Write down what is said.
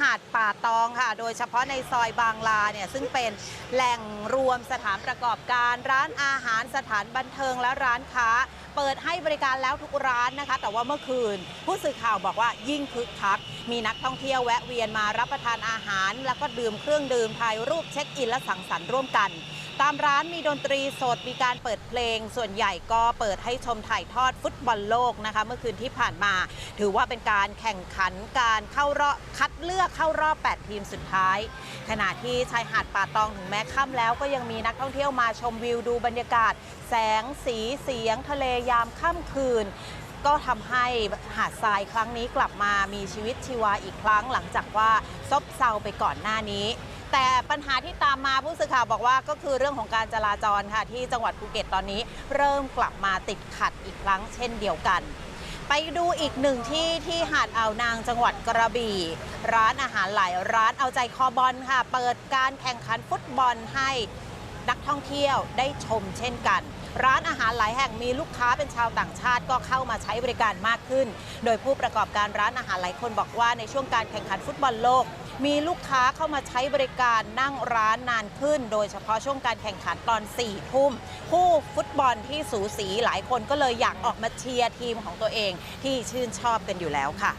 หาดป่าตองค่ะ โดยเฉพาะในซอยบางลาเนี่ยซึ่งเป็นแหล่งรวมสถานประกอบการร้านอาหารสถานบันเทิงและร้านค้า เปิดให้บริการแล้วทุกร้านนะคะ แต่ว่าเมื่อคืน ผู้สื่อข่าวบอกว่ายิ่งคึกคัก มีนักท่องเที่ยวแวะเวียนมารับประทานอาหาร แล้วก็ดื่มเครื่องดื่มถ่ายรูปเช็คอินและสังสรรค์ร่วมกัน ตามร้านมีดนตรีสดมีการเปิดเพลง ส่วนใหญ่ก็เปิดให้ชมถ่ายทอดฟุตบอลโลกนะคะ เมื่อคืนที่ผ่านมา ถือว่าเป็นการแข่งขันการเข้ารอบคัดเลือกเข้ารอบ 8 ทีมสุดท้าย ขณะที่ชายหาดป่าตองถึงแม้ค่ำแล้วก็ยังมีนักท่องเที่ยวมาชมวิวดูบรรยากาศ แสงสีเสียงทะเลยามค่ำคืน ก็ทำให้หาดทรายครั้งนี้กลับมามีชีวิตชีวาอีกครั้ง หลังจากว่าซบเซาไปก่อนหน้านี้ แต่ปัญหาที่ตามมาผู้สื่อข่าวบอกว่าก็คือเรื่องของการจราจรค่ะที่จังหวัดภูเก็ตตอนนี้ เริ่มกลับมาติดขัดอีกครั้ง เช่นเดียวกันไปดูอีกหนึ่งที่ที่หาดอ่าวนางจังหวัดกระบี่ ร้านอาหารหลายร้านเอาใจคอบอลค่ะ เปิดการแข่งขันฟุตบอลให้ นักท่องเที่ยวได้ชมเช่นกัน ร้านอาหารหลายแห่งมีลูกค้าเป็นชาวต่างชาติก็เข้ามาใช้บริการมากขึ้น โดยผู้ประกอบการร้านอาหารหลายคนบอกว่าในช่วงการแข่งขันฟุตบอลโลก มีลูกค้าเข้ามาใช้บริการนั่งร้านนานขึ้น โดยเฉพาะช่วงการแข่งขันตอน4ี่ทุ่มผู้ฟุตบอลที่สูสีหลายคนก็เลยอยากออกมาเชียร์ทีมของตัวเองที่ชื่นชอบกันอยู่แล้วค่ะ